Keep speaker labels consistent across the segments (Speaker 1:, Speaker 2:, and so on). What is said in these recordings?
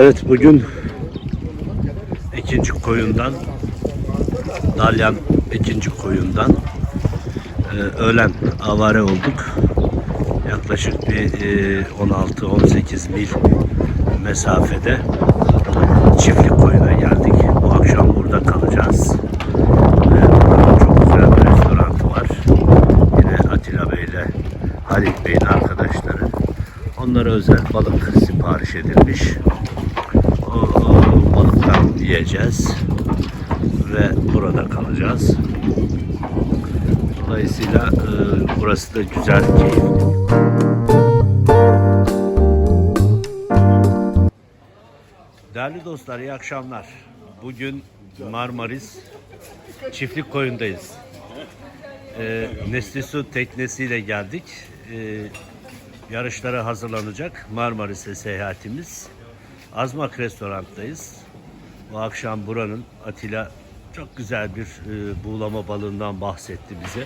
Speaker 1: Evet bugün ikinci koyundan Dalyan ikinci koyundan e, öğlen avare olduk. Yaklaşık bir e, 16-18 mil mesafede çiftlik koyuna geldik. Bu akşam burada kalacağız. E, çok güzel bir restoran var. Yine Atilla Bey ile Halit Bey'in arkadaşları. Onlara özel balık sipariş edilmiş. Yiyeceğiz ve burada kalacağız. Dolayısıyla e, burası da güzel, keyifli. Değerli dostlar, iyi akşamlar. Bugün Marmaris Çiftlik Koyun'dayız. E, Nesli teknesiyle geldik. E, yarışlara hazırlanacak Marmaris'e seyahatimiz. Azmak Restorant'tayız. Bu akşam buranın Atilla çok güzel bir e, buğulama balığından bahsetti bize.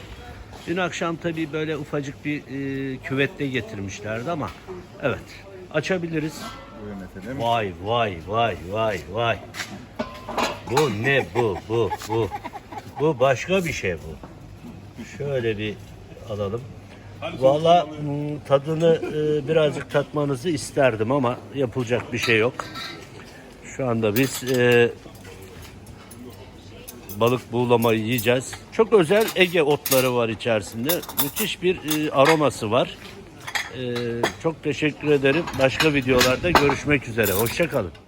Speaker 1: Dün akşam tabii böyle ufacık bir e, küvette getirmişlerdi ama evet açabiliriz.
Speaker 2: Buyurun efendim.
Speaker 1: Vay vay vay vay vay. Bu ne bu bu bu. Bu başka bir şey bu. Şöyle bir alalım. Valla mm, tadını e, birazcık tatmanızı isterdim ama yapılacak bir şey yok. Şu anda biz e, balık buğulamayı yiyeceğiz. Çok özel Ege otları var içerisinde. Müthiş bir e, aroması var. E, çok teşekkür ederim. Başka videolarda görüşmek üzere. Hoşçakalın.